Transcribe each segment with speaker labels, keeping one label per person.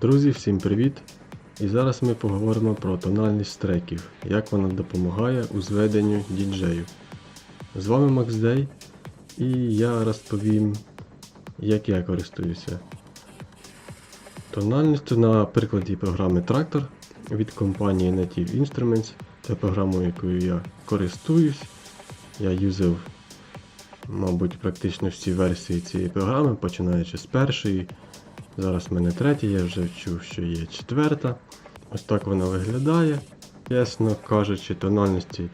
Speaker 1: Друзі, всім привіт! І зараз ми поговоримо про тональність треків, як вона допомагає у зведенню діджеїв. З вами MaxDay і я розповім, як я користуюся. Тональністю на прикладі програми Tractor від компанії Native Instruments. Це програма, якою я користуюсь. Я юзав, мабуть, практично всі версії цієї програми, починаючи з першої. Зараз в мене третя, я вже чув, що є четверта. Ось так вона виглядає. Чесно кажучи, тональності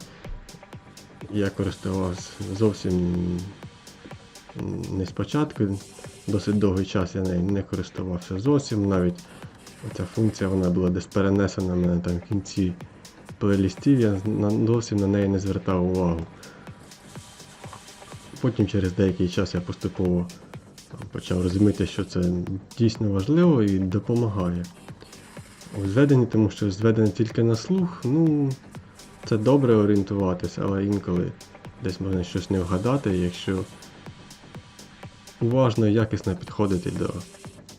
Speaker 1: я користувався зовсім не спочатку. Досить довгий час я нею не користувався зовсім. Навіть ця функція вона була десь перенесена в мене там в кінці плейлістів, я зовсім на неї не звертав увагу. Потім через деякий час я поступово почав розуміти, що це дійсно важливо і допомагає у зведенні, тому що зведення тільки на слух, ну це добре орієнтуватися, але інколи десь можна щось не вгадати, якщо уважно і якісно підходити до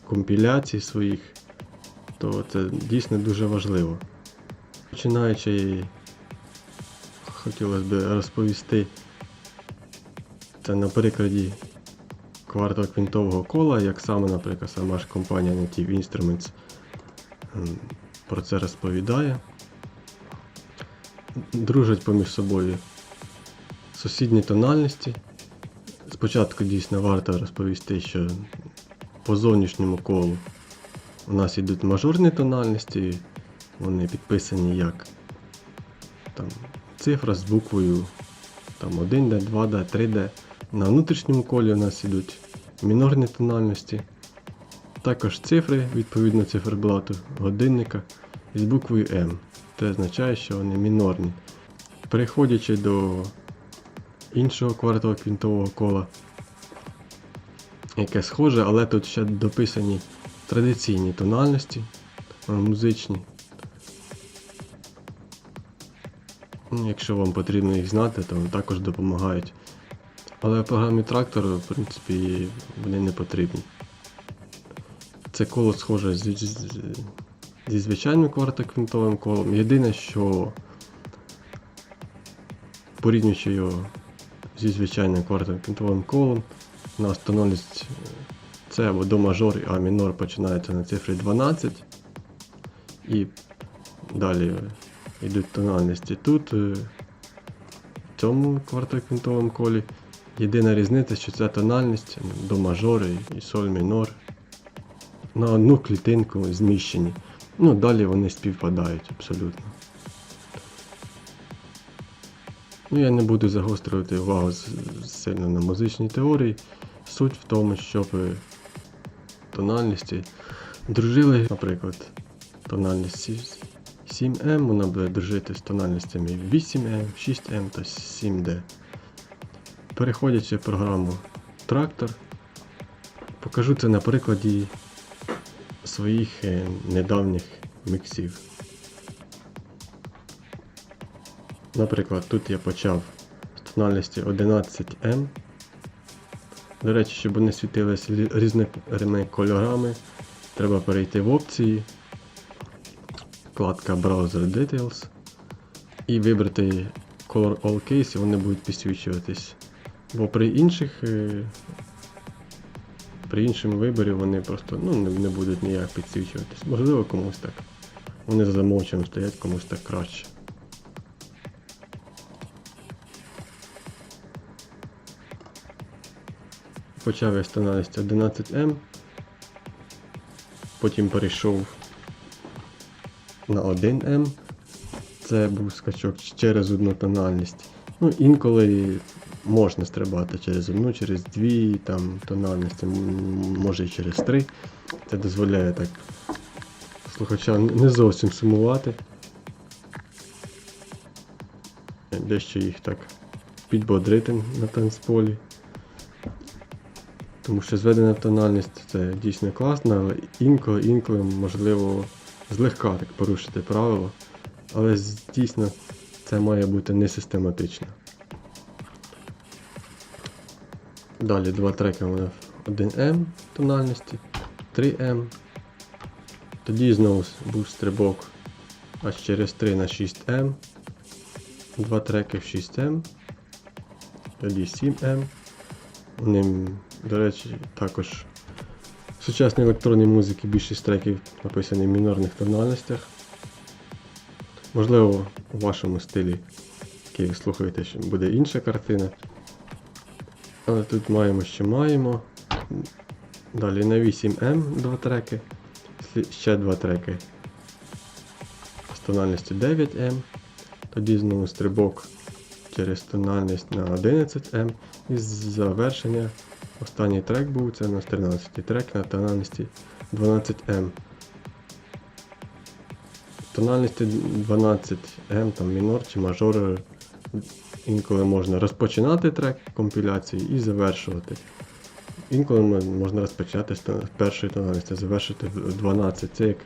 Speaker 1: компіляцій своїх, то це дійсно дуже важливо. Починаючи, хотілося б розповісти це на прикладі квартоквінтового кола, як саме, наприклад, сама ж компанія Native Instruments про це розповідає. Дружать поміж собою сусідні тональності. Спочатку дійсно варто розповісти, що по зовнішньому колу у нас йдуть мажорні тональності, вони підписані як там, цифра з буквою там 1D, 2D, 3D. На внутрішньому колі у нас ідуть мінорні тональності, також цифри, відповідно циферблату годинника з буквою М. Це означає, що вони мінорні. Переходячи до іншого квартала квінтового кола, яке схоже, але тут ще дописані традиційні тональності музичні. Ну, Якщо вам потрібно їх знати, то також допомагають. Але програмі трактору, в принципі, вони не потрібні. Це коло схоже зі, зі звичайним квартоквінтовим колом. Єдине, що порівнюючи його зі звичайним квартоквінтовим колом, у нас тональність це або до мажор, а мінор починається на цифрі 12. І далі йдуть тональності. Тут е, в цьому квартоквінтовому колі єдина різниця, що ця тональність до мажори і соль мінор на одну клітинку зміщені. Ну, далі вони співпадають абсолютно. Ну, я не буду загострювати увагу сильно на музичній теорії. Суть в тому, щоб тональності дружили, наприклад, тональність 7М, вона буде дружити з тональностями 8М, 6М та 7D. Переходячи в програму Трактор, покажу це на прикладі своїх е, недавніх міксів. Наприклад, тут я почав з тональності 11М. До речі, щоб вони світились різними кольорами, треба перейти в опції, вкладка Browser Details і вибрати Color All Case, і вони будуть підсвічуватись. Бо при інших е, при іншому виборі вони просто ну, не, не будуть ніяк підсвічуватись. Можливо, комусь так. Вони за замовченням стоять, комусь так краще. Почав я з тональності 11М, потім перейшов на 1М. Це був скачок через одну тональність. Ну, інколи можна стрибати через одну, через дві там, тональності, може і через три. Це дозволяє так слухача не зовсім сумувати. Дещо їх так підбодрити на танцполі. Тому що зведена тональність це дійсно класно, але інколи, інколи можливо злегка так порушити правила. Але дійсно це має бути не систематично. Далі два треки у мене 1М тональності, 3М, Тоді знову був стрибок аж через 3 на 6М. Два треки в 6М. Тоді 7М. Вони, до речі, також в сучасній електронній музиці більшість треків написані в мінорних тональностях. Можливо, у вашому стилі, який ви слухаєте, буде інша картина. Але тут маємо, що маємо. Далі на 8М два треки, ще два треки з тональністю 9М. Тоді знову стрибок через тональність на 11М. І з завершення останній трек був, це у нас 13 трек на тональності 12М. Тональності 12М, там мінор чи мажор. Інколи можна розпочинати трек компіляції і завершувати. Інколи можна розпочати з першої тональності, завершити в 12. Це як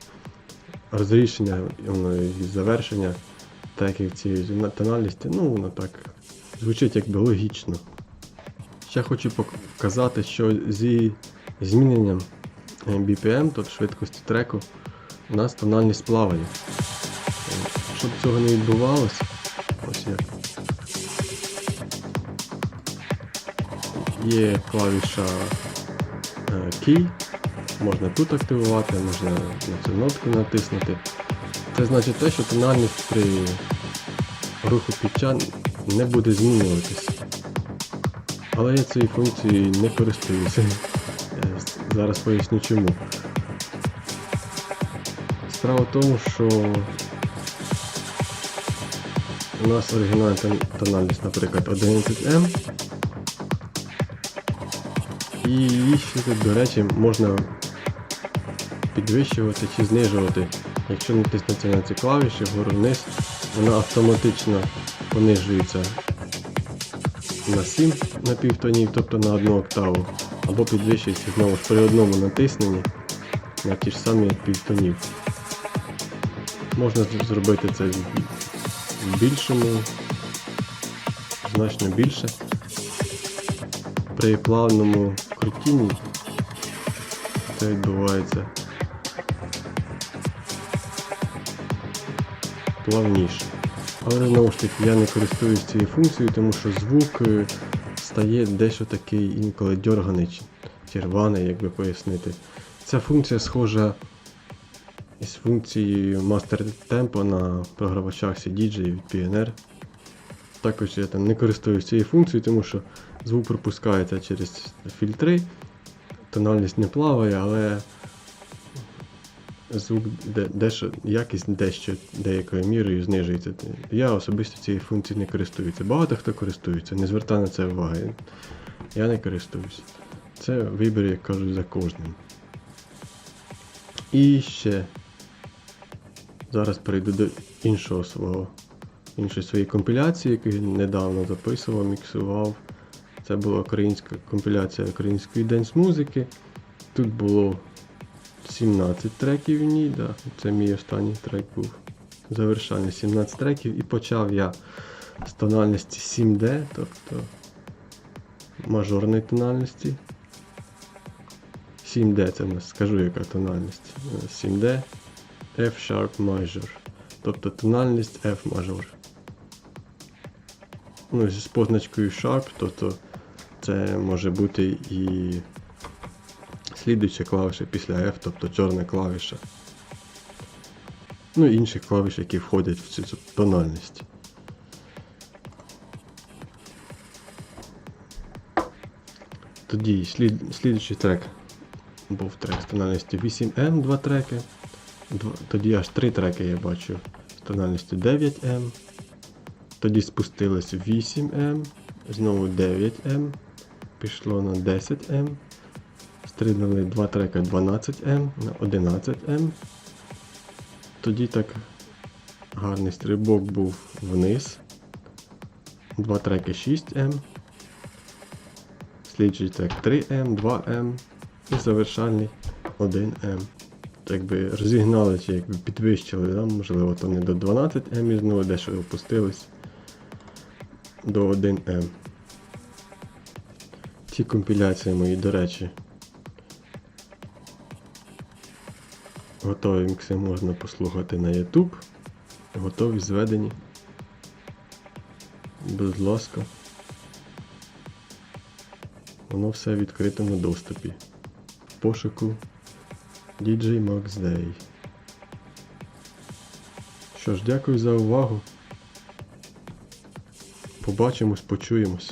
Speaker 1: розрішення і завершення треків цієї тональності. Ну, воно так звучить якби логічно. Ще хочу показати, що зі зміненням е, BPM, тобто швидкості треку, у нас тональність плаває. Е, Щоб цього не відбувалося, Є клавіша е, Key, можна тут активувати, можна на цю нотку натиснути. Це значить те, що тональність при руху плеча не буде змінюватися. Але я цією функцією не користуюся. Е, Зараз поясню чому. Справа в тому, що у нас оригінальна тональність, наприклад, 11М. І її до речі, можна підвищувати чи знижувати. Якщо натиснути на ці клавіші вгору вниз, вона автоматично понижується на 7 на півтонів, тобто на одну октаву, або підвищується знову ж при одному натисненні на ті ж самі півтонів. Можна зробити це в більшому, значно більше. При плавному крутінні це відбувається плавніше. Але знову ж таки я не користуюсь цією функцією, тому що звук е, стає дещо такий інколи дьорганий чи рваний, як би пояснити. Ця функція схожа із функцією Master Tempo на програвачах CDJ від PNR. Також я там не користуюсь цією функцією, тому що звук пропускається через фільтри, тональність не плаває, але звук де, дещо, якість дещо деякою мірою знижується. Я особисто цією функцією не користуюся. Багато хто користується, не звертає на це уваги. Я не користуюсь. Це вибір, як кажуть, за кожним. І ще зараз перейду до іншого свого, іншої своєї компіляції, яку я недавно записував, міксував. Це була українська компіляція української денс музики. Тут було 17 треків в ній, да. це мій останній трек був. Завершальний 17 треків і почав я з тональності 7D, тобто мажорної тональності. 7D це нас, скажу яка тональність. Е, 7D F sharp major. Тобто тональність F мажор. Ну, з позначкою sharp, тобто це може бути і слідуюча клавіша після F, тобто чорна клавіша. Ну і інші клавіші, які входять в цю тональність. Тоді слід, слідуючий трек був трек з тональністю 8M, два треки. Дв- Тоді аж три треки я бачу з тональністю 9M. Тоді спустилось 8M, знову 9M, пішло на 10M. Стрибнули два трека 12M на 11M. Тоді так гарний стрибок був вниз. Два треки 6M. Слідчий трек 3M, 2M і завершальний 1M. Якби розігнали чи якби підвищили, да? можливо, то не до 12M і знову дещо опустились до 1M. Ці компіляції мої, до речі, Готові мікси можна послухати на YouTube. Готові зведені. Будь ласка. Воно все в відкритому доступі. Пошуку DJ Max Day. Що ж, дякую за увагу. Побачимось, почуємось.